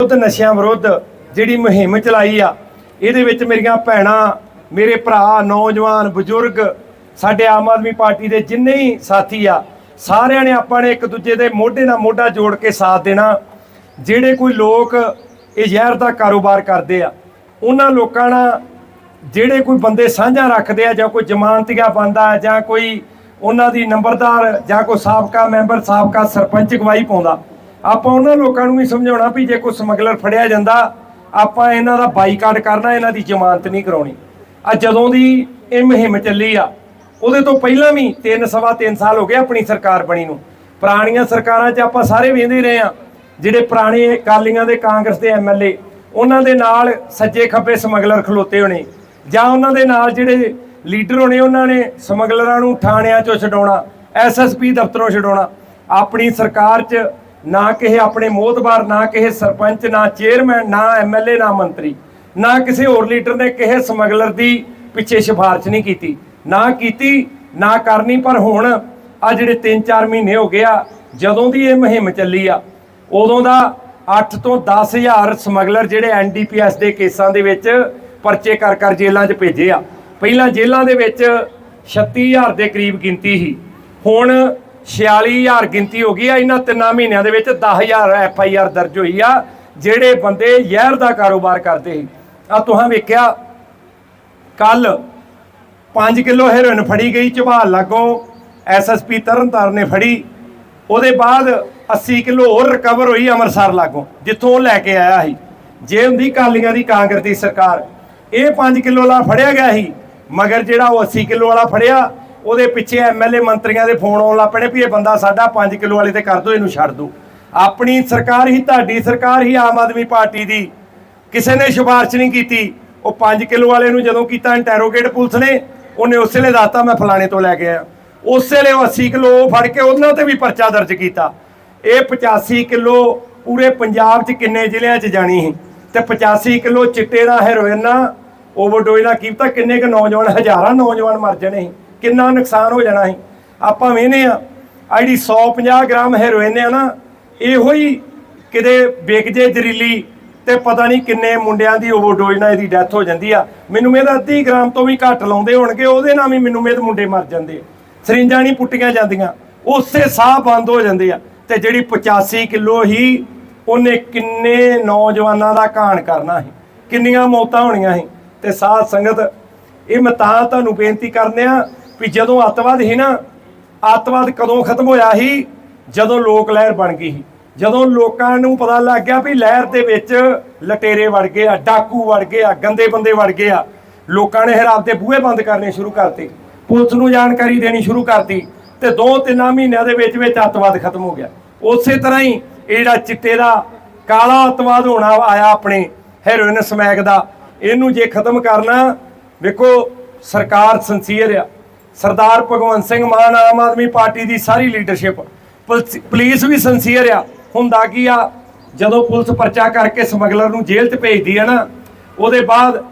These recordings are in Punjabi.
ਵਿਰੁੱਧ, ਨਸ਼ਿਆਂ ਵਿਰੁੱਧ ਜਿਹੜੀ ਮੁਹਿੰਮ ਚਲਾਈ ਆ, ਇਹਦੇ ਵਿੱਚ ਮੇਰੀਆਂ ਭੈਣਾਂ, ਮੇਰੇ ਭਰਾ, ਨੌਜਵਾਨ, ਬਜ਼ੁਰਗ, ਸਾਡੇ ਆਮ ਆਦਮੀ ਪਾਰਟੀ ਦੇ ਜਿੰਨੇ ਹੀ ਸਾਥੀ ਆ, ਸਾਰਿਆਂ ਨੇ ਆਪਾਂ ਨੇ ਇੱਕ ਦੂਜੇ ਦੇ ਮੋਢੇ ਨਾਲ ਮੋਢਾ ਜੋੜ ਕੇ ਸਾਥ ਦੇਣਾ। ਜਿਹੜੇ ਕੋਈ ਲੋਕ ਇਹ ਜ਼ਹਿਰ ਦਾ ਕਾਰੋਬਾਰ ਕਰਦੇ ਆ, ਉਹਨਾਂ ਲੋਕਾਂ ਨਾਲ ਜਿਹੜੇ ਕੋਈ ਬੰਦੇ ਸਾਂਝਾ ਰੱਖਦੇ ਆ, ਜਾਂ ਕੋਈ ਜ਼ਮਾਨਤੀਆ ਬੰਦਾ, ਜਾਂ ਕੋਈ ਉਹਨਾਂ ਦੀ ਨੰਬਰਦਾਰ, ਜਾਂ ਕੋਈ ਸਾਬਕਾ ਮੈਂਬਰ, ਸਾਬਕਾ ਸਰਪੰਚ ਗਵਾਹੀ ਪਾਉਂਦਾ ਆਪਾਂ ਉਹਨਾਂ ਲੋਕਾਂ ਨੂੰ ਵੀ ਸਮਝਾਉਣਾ ਵੀ ਜੇ ਕੋਈ ਸਮਗਲਰ ਫੜਿਆ ਜਾਂਦਾ, ਆਪਾਂ ਇਹਨਾਂ ਦਾ ਬਾਈਕਾਟ ਕਰਨਾ, ਇਹਨਾਂ ਦੀ ਜ਼ਮਾਨਤ ਨਹੀਂ ਕਰਾਉਣੀ। ਆ ਜਦੋਂ ਦੀ ਇਹ ਮੁਹਿੰਮ ਚੱਲੀ ਆ, ਉਹਦੇ ਤੋਂ ਪਹਿਲਾਂ ਵੀ 3 ਸਵਾ 3 ਸਾਲ ਹੋ ਗਏ ਆਪਣੀ ਸਰਕਾਰ ਬਣੀ ਨੂੰ। ਪੁਰਾਣੀਆਂ ਸਰਕਾਰਾਂ 'ਚ ਆਪਾਂ ਸਾਰੇ ਵੇਂਦੇ ਰਹੇ ਆ ਜਿਹੜੇ ਪੁਰਾਣੇ ਅਕਾਲੀਆਂ ਦੇ ਕਾਂਗਰਸ ਦੇ ਐਮਐਲਏ ਉਹਨਾਂ ਦੇ ਨਾਲ ਸੱਜੇ ਖੱਬੇ ਸਮਗਲਰ ਖਲੋਤੇ ਹੋਣੇ, ਜਾਂ ਉਹਨਾਂ ਦੇ ਨਾਲ ਜਿਹੜੇ ਲੀਡਰ ਹੋਣੇ, ਉਹਨਾਂ ਨੇ ਸਮਗਲਰਾਂ ਨੂੰ ਥਾਣਿਆਂ 'ਚੋਂ ਛਡਾਉਣਾ ਐਸਐਸਪੀ ਦਫ਼ਤਰੋਂ ਛਡਾਉਣਾ। ਆਪਣੀ ਸਰਕਾਰ 'ਚ ਨਾ ਕਿਸੇ ਆਪਣੇ ਮੋਹਤਬਾਰ ਨਾ ਕਿਸੇ ਸਰਪੰਚ, ਨਾ ਚੇਅਰਮੈਨ ਨਾ ਐਮਐਲਏ ਨਾ ਮੰਤਰੀ, ਨਾ ਕਿਸੇ ਹੋਰ ਲੀਡਰ ਨੇ ਕਿਸੇ ਸਮਗਲਰ ਦੀ ਪਿੱਛੇ ਸਿਫਾਰਿਸ਼ ਨਹੀਂ ਕੀਤੀ। ਨਾ ਕੀਤੀ, ਨਾ ਕਰਨੀ, ਪਰ ਹੁਣ ਆ ਜਿਹੜੇ 3-4 ਮਹੀਨੇ ਹੋ ਗਏ ਆ, ਜਦੋਂ ਦੀ ਇਹ ਮੁਹਿੰਮ ਚੱਲੀ ਆ, ਉਦੋਂ ਦਾ 8 ਤੋਂ 10000 ਸਮਗਲਰ ਜਿਹੜੇ ਐਨਡੀਪੀਐਸ ਦੇ ਕੇਸਾਂ ਦੇ ਵਿੱਚ ਪਰਚੇ ਕਰ ਕਰ ਜੇਲ੍ਹਾਂ 'ਚ ਭੇਜੇ ਆ। ਪਹਿਲਾਂ ਜੇਲ੍ਹਾਂ ਦੇ ਵਿੱਚ 36000 ਦੇ ਕਰੀਬ ਗਿਣਤੀ ਸੀ। ਹੁਣ 46000 ਗਿਣਤੀ ਹੋ ਗਈ ਆ। ਇਹਨਾਂ ਤਿੰਨਾਂ ਮਹੀਨਿਆਂ ਦੇ ਵਿੱਚ 10000 ਐਫ ਆਈ ਆਰ ਦਰਜ ਹੋਈ ਆ, ਜਿਹੜੇ ਬੰਦੇ ਜ਼ਹਿਰ ਦਾ ਕਾਰੋਬਾਰ ਕਰਦੇ ਸੀ। ਆ ਤੁਹਾਂ ਵੇਖਿਆ ਕੱਲ 5 ਕਿਲੋ ਹੈਰੋਇਨ ਫੜੀ ਗਈ ਝਬਾਲ ਲਾਗੋਂ ਐਸਐਸਪੀ ਤਰਨਤਾਰਨ ਨੇ ਫੜੀ। ਉਹਦੇ ਬਾਅਦ 80 ਕਿਲੋ ਹੋਰ ਰਿਕਵਰ ਹੋਈ ਅੰਮ੍ਰਿਤਸਰ ਲਾਗੋਂ, ਜਿੱਥੋਂ ਉਹ ਲੈ ਕੇ ਆਇਆ ਸੀ। ਜੇ ਹੁੰਦੀ ਕਾਲੀਆਂ ਦੀ ਕਾਂਗਰਸ ਦੀ ਸਰਕਾਰ, ਇਹ 5 ਕਿਲੋ ਵਾਲਾ ਫੜਿਆ ਗਿਆ ਸੀ, ਮਗਰ ਜਿਹੜਾ ਉਹ 80 ਕਿਲੋ ਵਾਲਾ ਫੜਿਆ ਉਹਦੇ ਪਿੱਛੇ ਐਮਐਲਏ ਮੰਤਰੀਆਂ ਦੇ ਫੋਨ ਆਉਣ ਲੱਗ ਪਏ ਵੀ ਇਹ ਬੰਦਾ ਸਾਡਾ 5 ਕਿਲੋ ਵਾਲੇ ਤੇ ਕਰ ਦੋ, ਇਹਨੂੰ ਛੱਡ ਦੋ। ਆਪਣੀ ਸਰਕਾਰ ਹੀ, ਤੁਹਾਡੀ ਸਰਕਾਰ ਹੀ ਆਮ ਆਦਮੀ ਪਾਰਟੀ ਦੀ ਕਿਸੇ ਨੇ ਸਿਫਾਰਿਸ਼ ਨਹੀਂ ਕੀਤੀ। ਉਹ 5 ਕਿਲੋ ਵਾਲੇ ਨੂੰ ਜਦੋਂ ਕੀਤਾ ਇੰਟਰੋਗੇਟ ਪੁਲਿਸ ਨੇ, ਉਹਨੇ ਉਸੇ ਵੇਲੇ ਦੱਸਤਾ ਮੈਂ ਫਲਾਣੇ ਤੋਂ ਲੈ ਕੇ ਆਇਆ। ਉਸੇ ਵੇਲੇ ਉਹ 80 ਕਿਲੋ ਉਹ ਫੜ ਕੇ ਉਹਨਾਂ ਤੇ ਵੀ ਪਰਚਾ ਦਰਜ ਕੀਤਾ। ਇਹ 85 ਕਿਲੋ ਪੂਰੇ ਪੰਜਾਬ 'ਚ ਕਿੰਨੇ ਜ਼ਿਲ੍ਹਿਆਂ 'ਚ ਜਾਣੀ ਸੀ? ਤੇ 85 ਕਿਲੋ ਚਿੱਟੇ ਦਾ ਹੈਰੋਇਨ ਨਾ ਓਵਰਡੋਜ਼ ਨਾਲ ਕੀਤਾ ਕਿੰਨੇ ਕੁ ਨੌਜਵਾਨ, ਹਜ਼ਾਰਾਂ ਨੌਜਵਾਨ ਮਰ ਜਾਣੇ ਸੀ? ਕਿੰਨਾ ਨੁਕਸਾਨ ਹੋ ਜਾਣਾ ਸੀ। ਆਪਾਂ ਵੇਖਨੇ ਆ ਆ ਜਿਹੜੀ 150 ਗ੍ਰਾਮ ਹੈਰੋਇਨ ਆ ਨਾ, ਇਹੋ ਹੀ ਕਿਤੇ ਵਿਕ ਜੇ ਜ਼ਰੀਲੀ ਤੇ ਪਤਾ ਨਹੀਂ ਕਿੰਨੇ ਮੁੰਡਿਆਂ ਦੀ ਓਵਰਡੋਜ਼ ਨਾਲ ਇਹਦੀ ਡੈਥ ਹੋ ਜਾਂਦੀ ਆ। ਮੈਨੂੰ ਮੇਰਾ ਅੱਧੀ ਗ੍ਰਾਮ ਤੋਂ ਵੀ ਘੱਟ ਲਾਉਂਦੇ ਹੋਣਗੇ, ਉਹਦੇ ਨਾਲ ਵੀ ਮੈਨੂੰ ਮੇਦ ਮੁੰਡੇ ਮਰ ਜਾਂਦੇ ਆ। ਸਰਿੰਜਾਂ ਨਹੀਂ ਪੁੱਟੀਆਂ ਜਾਂਦੀਆਂ, ਉਸੇ ਸਾਹ ਬੰਦ ਹੋ ਜਾਂਦੇ ਆ। ਤੇ ਜਿਹੜੀ 85 ਕਿਲੋ ਹੀ ਉਹਨੇ ਕਿੰਨੇ ਨੌਜਵਾਨਾਂ ਦਾ ਘਾਣ ਕਰਨਾ ਸੀ। ਕਿੰਨੀਆਂ ਮੌਤਾਂ ਹੋਣੀਆਂ ਸੀ। ਤੇ ਸਾਧ ਸੰਗਤ, ਇਹ ਮੈਂ ਤਾਂ ਤੁਹਾਨੂੰ ਬੇਨਤੀ ਕਰਨੇ ਵੀ ਜਦੋਂ ਅੱਤਵਾਦ ਸੀ ਨਾ, ਅੱਤਵਾਦ ਕਦੋਂ ਖਤਮ ਹੋਇਆ ਸੀ? ਜਦੋਂ ਲੋਕ ਲਹਿਰ ਬਣ ਗਈ ਸੀ। ਜਦੋਂ ਲੋਕਾਂ ਨੂੰ ਪਤਾ ਲੱਗ ਗਿਆ ਵੀ ਲਹਿਰ ਦੇ ਵਿੱਚ ਲਟੇਰੇ ਵੜ ਗਏ ਆ, ਡਾਕੂ ਵੜ ਗਏ ਆ, ਗੰਦੇ ਬੰਦੇ ਵੜ ਗਏ ਆ। ਲੋਕਾਂ ਨੇ ਫਿਰ ਦੇ ਬੂਹੇ ਬੰਦ ਕਰਨੇ ਸ਼ੁਰੂ ਕਰਤੇ। ਪੁਲਿਸ ਨੂੰ ਜਾਣਕਾਰੀ ਦੇਣੀ ਸ਼ੁਰੂ ਕਰਤੀ ਤੇ ਦੋ ਤਿੰਨਾਂ ਮਹੀਨਿਆਂ ਦੇ ਵਿੱਚ ਵਿੱਚ ਅੱਤਵਾਦ ਖਤਮ ਹੋ ਗਿਆ। ਉਸੇ ਤਰ੍ਹਾਂ ਹੀ ਇਹ ਜਿਹੜਾ ਚਿੱਟੇ ਦਾ ਕਾਲਾ ਅੱਤਵਾਦ ਹੋਣਾ ਆਇਆ ਆਪਣੇ ਹੈਰੋਇਨ ਸਮੈਕ ਦਾ, ਇਹਨੂੰ ਜੇ ਖਤਮ ਕਰਨਾ, ਵੇਖੋ ਸਰਕਾਰ ਸੰਸੀਅਰ ਆ। ਸਰਦਾਰ ਭਗਵੰਤ ਸਿੰਘ ਮਾਨ ਆਮ ਆਦਮੀ ਪਾਰਟੀ ਦੀ ਸਾਰੀ ਲੀਡਰਸ਼ਿਪ ਪੁਲਿਸ ਵੀ ਸੰਸੀਅਰ ਆ। ਹੁੰਦਾ ਕੀ ਆ? ਜਦੋਂ ਪੁਲਿਸ ਪਰਚਾ ਕਰਕੇ ਸਮਗਲਰ ਨੂੰ ਜੇਲ੍ਹ 'ਚ ਭੇਜਦੀ ਆ ਨਾ, ਉਹਦੇ ਬਾਅਦ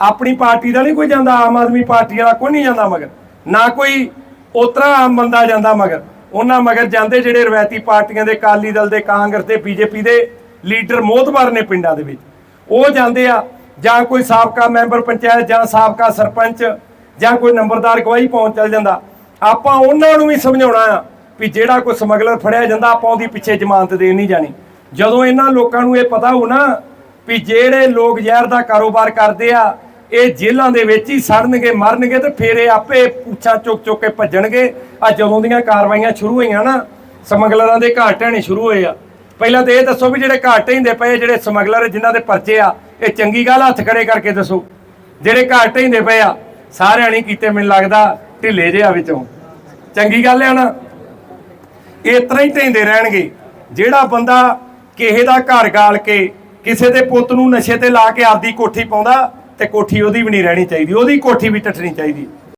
ਆਪਣੀ ਪਾਰਟੀ ਦਾ ਨਹੀਂ ਕੋਈ ਜਾਂਦਾ, ਆਮ ਆਦਮੀ ਪਾਰਟੀ ਵਾਲਾ ਕੋਈ ਨਹੀਂ ਜਾਂਦਾ ਮਗਰ। ਨਾ ਕੋਈ ਉਤਰਾ ਆਮ ਬੰਦਾ ਜਾਂਦਾ ਮਗਰ। ਉਹਨਾਂ ਮਗਰ ਜਾਂਦੇ ਜਿਹੜੇ ਰਵਾਇਤੀ ਪਾਰਟੀਆਂ ਦੇ ਕਾਲੀ ਦਲ ਦੇ, ਕਾਂਗਰਸ ਦੇ, ਬੀਜੇਪੀ ਦੇ ਲੀਡਰ ਮੋਹਤਬਾਰ ਨੇ ਪਿੰਡਾਂ ਦੇ ਵਿੱਚ। ਉਹ ਜਾਂਦੇ ਆ ਜਾਂ ਕੋਈ ਸਾਬਕਾ ਮੈਂਬਰ ਪੰਚਾਇਤ ਜਾਂ ਸਾਬਕਾ ਸਰਪੰਚ ਜਾਂ ਕੋਈ ਨੰਬਰਦਾਰ ਗਵਾਹੀ ਪਹੁੰਚ ਚੱਲ ਜਾਂਦਾ, ਆਪਾਂ ਉਹਨਾਂ ਨੂੰ ਵੀ ਸਮਝਾਉਣਾ ਆ ਵੀ ਜਿਹੜਾ ਕੋਈ ਸਮਗਲਰ ਫੜਿਆ ਜਾਂਦਾ, ਆਪਾਂ ਉਹਦੀ ਪਿੱਛੇ ਜ਼ਮਾਨਤ ਦੇਣ ਨਹੀਂ ਜਾਣੀ। ਜਦੋਂ ਇਹਨਾਂ ਲੋਕਾਂ ਨੂੰ ਇਹ ਪਤਾ ਹੋ ਨਾ ਵੀ ਜਿਹੜੇ ਲੋਕ ਜ਼ਹਿਰ ਦਾ ਕਾਰੋਬਾਰ ਕਰਦੇ ਆ, ਇਹ ਜੇਲ੍ਹਾਂ ਦੇ ਵਿੱਚ ਹੀ ਸੜਨਗੇ, ਮਰਨਗੇ ਤੇ ਫਿਰ ਇਹ ਆਪੇ ਪੁੱਛਾਂ ਚੁੱਕ ਚੁੱਕ ਕੇ ਭੱਜਣਗੇ। ਆ ਜਦੋਂ ਦੀਆਂ ਕਾਰਵਾਈਆਂ ਸ਼ੁਰੂ ਹੋਈਆਂ ਨਾ, ਸਮਗਲਰਾਂ ਦੇ ਘਰ ਢਹਿਣੇ ਸ਼ੁਰੂ ਹੋਏ ਆ। ਪਹਿਲਾਂ ਤੇ ਇਹ ਦੱਸੋ ਵੀ ਜਿਹੜੇ ਘਰ ਢਹਿੰਦੇ ਪਏ ਜਿਹੜੇ ਸਮਗਲਰ ਜਿਨ੍ਹਾਂ ਦੇ ਪਰਚੇ ਆ, ਇਹ ਚੰਗੀ ਗੱਲ ਹੱਥ ਖੜੇ ਕਰਕੇ ਦੱਸੋ। ਜਿਹੜੇ ਘਰ ਢਹਿੰਦੇ ਪਏ ਆ ਸਾਰਿਆਂ ਨੇ ਕੀਤੇ, ਮੈਨੂੰ ਲੱਗਦਾ ਢਿੱਲੇ ਜਿਹਾ ਵਿੱਚੋਂ। ਚੰਗੀ ਗੱਲ ਹੈ ਨਾ। ਇਸ ਤਰ੍ਹਾਂ ਹੀ ਢਹਿੰਦੇ ਰਹਿਣਗੇ। ਜਿਹੜਾ ਬੰਦਾ ਕਿਸੇ ਦਾ ਘਰ ਗਾਲ ਕੇ ਕਿਸੇ ਦੇ ਪੁੱਤ ਨੂੰ ਨਸ਼ੇ ਤੇ ਲਾ ਕੇ ਆਪਦੀ ਕੋਠੀ ਪਾਉਂਦਾ, ਤੇ ਕੋਠੀ ਉਹਦੀ ਵੀ ਨਹੀਂ ਰਹਿਣੀ ਚਾਹੀਦੀ। ਉਹਦੀ ਕੋਠੀ ਵੀ ਟੱਟਣੀ ਚਾਹੀਦੀ।